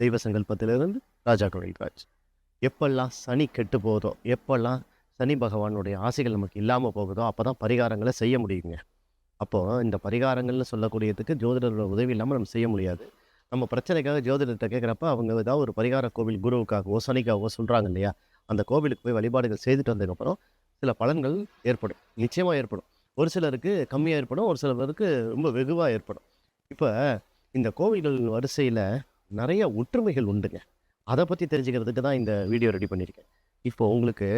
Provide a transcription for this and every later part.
தெய்வ சங்கல்பத்திலிருந்து ராஜா ராஜ் எப்பெல்லாம் சனி கெட்டு போகுதோ எப்பெல்லாம் சனி பகவானுடைய ஆசைகள் நமக்கு இல்லாமல் போகுதோ அப்போ தான் பரிகாரங்களை செய்ய முடியுங்க. அப்போது இந்த பரிகாரங்கள்னு சொல்லக்கூடியதுக்கு ஜோதிடரோட உதவி இல்லாமல் நம்ம செய்ய முடியாது. நம்ம பிரச்சனைக்காக ஜோதிடத்தை கேட்குறப்ப அவங்க ஏதாவது ஒரு பரிகார கோவில் குருவுக்காகவோ சனிக்காகவோ சொல்கிறாங்க இல்லையா? அந்த கோவிலுக்கு போய் வழிபாடுகள் செய்துட்டு வந்ததுக்கப்புறம் சில பலன்கள் ஏற்படும். நிச்சயமாக ஏற்படும். ஒரு சிலருக்கு கம்மியாக ஏற்படும் ஒரு சிலருக்கு ரொம்ப வெகுவாக ஏற்படும். இப்போ இந்த கோவில்கள் வரிசையில் நிறைய ஒற்றுமைகள் உண்டுங்க. அதை பற்றி தெரிஞ்சுக்கிறதுக்கு தான் இந்த வீடியோ ரெடி பண்ணியிருக்கேன். இப்போ உங்களுக்கு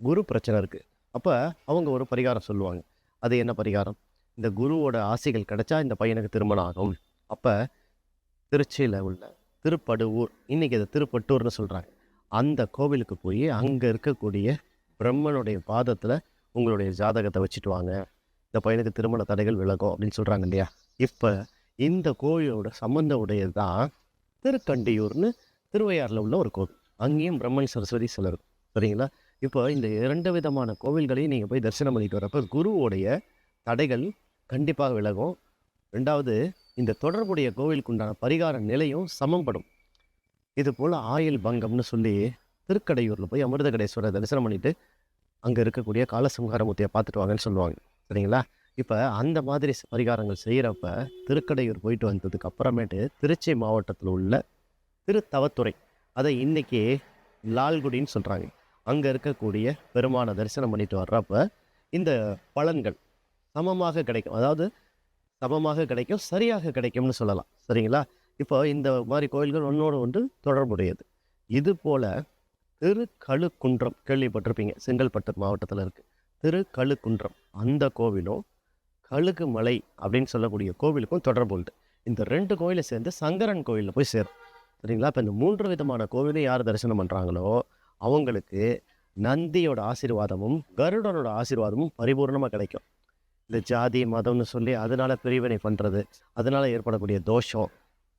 குரு பிரச்சனை இருக்குது அப்போ அவங்க ஒரு பரிகாரம் சொல்லுவாங்க. அது என்ன பரிகாரம்? இந்த குருவோட ஆசைகள் கிடைச்சா இந்த பையனுக்கு திருமணம் ஆகும். அப்போ திருச்சியில் உள்ள திருப்படுவூர் இன்றைக்கி அதை திருப்பட்டூர்னு சொல்கிறாங்க அந்த கோவிலுக்கு போய் அங்கே இருக்கக்கூடிய பிரம்மனுடைய பாதத்தில் உங்களுடைய ஜாதகத்தை வச்சுட்டு வாங்க. இந்த பையனுக்கு திருமண தடைகள் விலகும் அப்படின்னு சொல்கிறாங்க இல்லையா? இப்போ இந்த கோவிலோட சம்மந்தம் உடையது தான் திருக்கண்டியூர்னு திருவையாறில் உள்ள ஒரு கோவில். அங்கேயும் பிரம்மன் சரஸ்வதி சிலர். சரிங்களா? இப்போ இந்த இரண்டு விதமான கோவில்களையும் நீங்கள் போய் தரிசனம் பண்ணிட்டு வரப்போ குருவோடைய தடைகள் கண்டிப்பாக விலகும். ரெண்டாவது இந்த தொடர்புடைய கோவிலுக்கு உண்டான பரிகார நிலையும் சமம்படும். இது போல் ஆயில் பங்கம்னு சொல்லி திருக்கடையூரில் போய் அமிர்தகடேஸ்வரர் தரிசனம் பண்ணிட்டு அங்கே இருக்கக்கூடிய காலசம்ஹாரமூர்த்தியை பார்த்துட்டு வாங்கன்னு சொல்லுவாங்க. சரிங்களா? இப்போ அந்த மாதிரி பரிகாரங்கள் செய்கிறப்ப திருக்கடையூர் போயிட்டு வந்ததுக்கு அப்புறமேட்டு திருச்சி மாவட்டத்தில் உள்ள திருத்தவத்துறை. அதை இன்றைக்கி லால்குடின்னு சொல்கிறாங்க அங்கே இருக்கக்கூடிய பெருமானை தரிசனம் பண்ணிட்டு வர்றப்ப இந்த பலன்கள் சமமாக கிடைக்கும். அதாவது சமமாக கிடைக்கும் சரியாக கிடைக்கும்னு சொல்லலாம். சரிங்களா? இப்போ இந்த மாதிரி கோயில்கள் ஒன்றோடு ஒன்று தொடர்புடையது. இது போல் திருக்கழுக்குன்றம் கேள்விப்பட்டிருப்பீங்க. செங்கல்பட்டு மாவட்டத்தில் இருக்குது திருக்கழுக்குன்றம். அந்த கோவிலும் கழுகு மலை அப்படின்னு சொல்லக்கூடிய கோவிலுக்கும் தொடர்பு உண்டு. இந்த ரெண்டு கோயிலை சேர்ந்து சங்கரன் கோயிலில் போய் சேரும். சரிங்களா? இப்போ இந்த மூன்று விதமான கோவிலை யார் தரிசனம் பண்ணுறாங்களோ அவங்களுக்கு நந்தியோட ஆசீர்வாதமும் கருடனோட ஆசீர்வாதமும் பரிபூர்ணமாக கிடைக்கும். இந்த ஜாதி மதம்னு சொல்லி அதனால் பிரிவினை பண்ணுறது அதனால ஏற்படக்கூடிய தோஷம்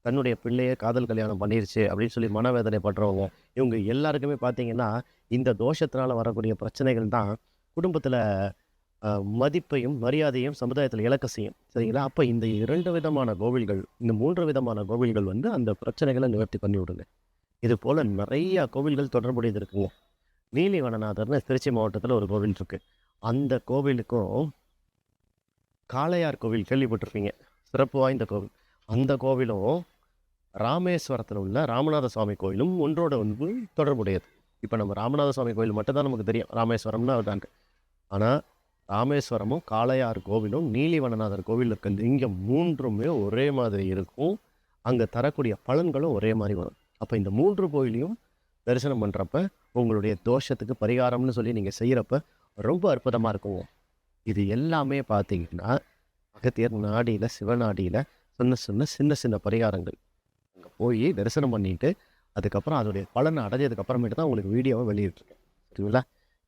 தன்னுடைய பிள்ளையை காதல் கல்யாணம் பண்ணிருச்சு அப்படின்னு சொல்லி மனவேதனை பண்ணுறவங்க இவங்க எல்லாருக்குமே பார்த்தீங்கன்னா இந்த தோஷத்தினால் வரக்கூடிய பிரச்சனைகள் தான் குடும்பத்தில் மதிப்பையும் மரியாதையும் சமுதாயத்தில் இழக்க செய்யும். சரிங்களா? அப்போ இந்த இரண்டு விதமான கோவில்கள் இந்த மூன்று விதமான கோவில்கள் வந்து அந்த பிரச்சனைகளை நிவர்த்தி பண்ணி விடுங்க. இது போல் நிறைய கோவில்கள் தொடர்புடையது இருக்குங்க. நீலிவனநாதர்னு திருச்சி மாவட்டத்தில் ஒரு கோவில் இருக்குது அந்த கோவிலுக்கும் காளையார் கோவில் கேள்விப்பட்டிருப்பீங்க. சிறப்பு வாய்ந்த கோவில். அந்த கோவிலும் ராமேஸ்வரத்தில் உள்ள ராமநாத சுவாமி கோயிலும் ஒன்றோட ஒன்று தொடர்புடையது. இப்போ நம்ம ராமநாத சுவாமி கோயில் மட்டும் தான் நமக்கு தெரியும். ராமேஸ்வரம்னு அதுதாங்க ஆனால் ராமேஸ்வரமும் காளையார் கோவிலும் நீலிவனநாதர் கோவில் இருக்க லிங்கம் மூன்றுமே ஒரே மாதிரி இருக்கும். அங்கே தரக்கூடிய பலன்களும் ஒரே மாதிரி வரும். அப்போ இந்த மூன்று கோயிலையும் தரிசனம் பண்ணுறப்ப உங்களுடைய தோஷத்துக்கு பரிகாரம்னு சொல்லி நீங்கள் செய்கிறப்ப ரொம்ப அற்புதமாக இருக்குங்க. இது எல்லாமே பார்த்தீங்கன்னா அகத்தியர் நாடியில் சிவநாடியில் சின்ன சின்ன சின்ன சின்ன பரிகாரங்கள். அங்கே போய் தரிசனம் பண்ணிட்டு அதுக்கப்புறம் அதோடைய பலனை அடைஞ்சதுக்கப்புறமேட்டு தான் உங்களுக்கு வீடியோவை வெளியிட்டிருக்கேன். சரிங்களா?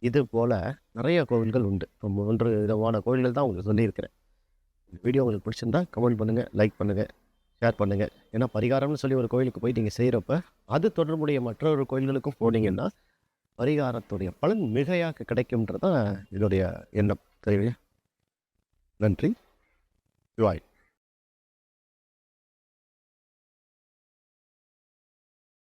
இது போல் நிறைய கோவில்கள் உண்டு. இப்போ மூன்று விதமான கோவில்கள் தான் உங்களுக்கு சொல்லியிருக்கிறேன். வீடியோ உங்களுக்கு பிடிச்சிருந்தா கமெண்ட் பண்ணுங்கள் லைக் பண்ணுங்கள் ஷேர் பண்ணுங்கள் ஏன்னா பரிகாரம்னு சொல்லி ஒரு கோயிலுக்கு போய் நீங்கள் செய்கிறப்ப அது தொடர்புடைய மற்றொரு கோயில்களுக்கும் போனீங்கன்னா பரிகாரத்துடைய பலன் மிகையாக கிடைக்கும்ன்றது தான் என்னுடைய எண்ணம். சரியா? நன்றி. வாய்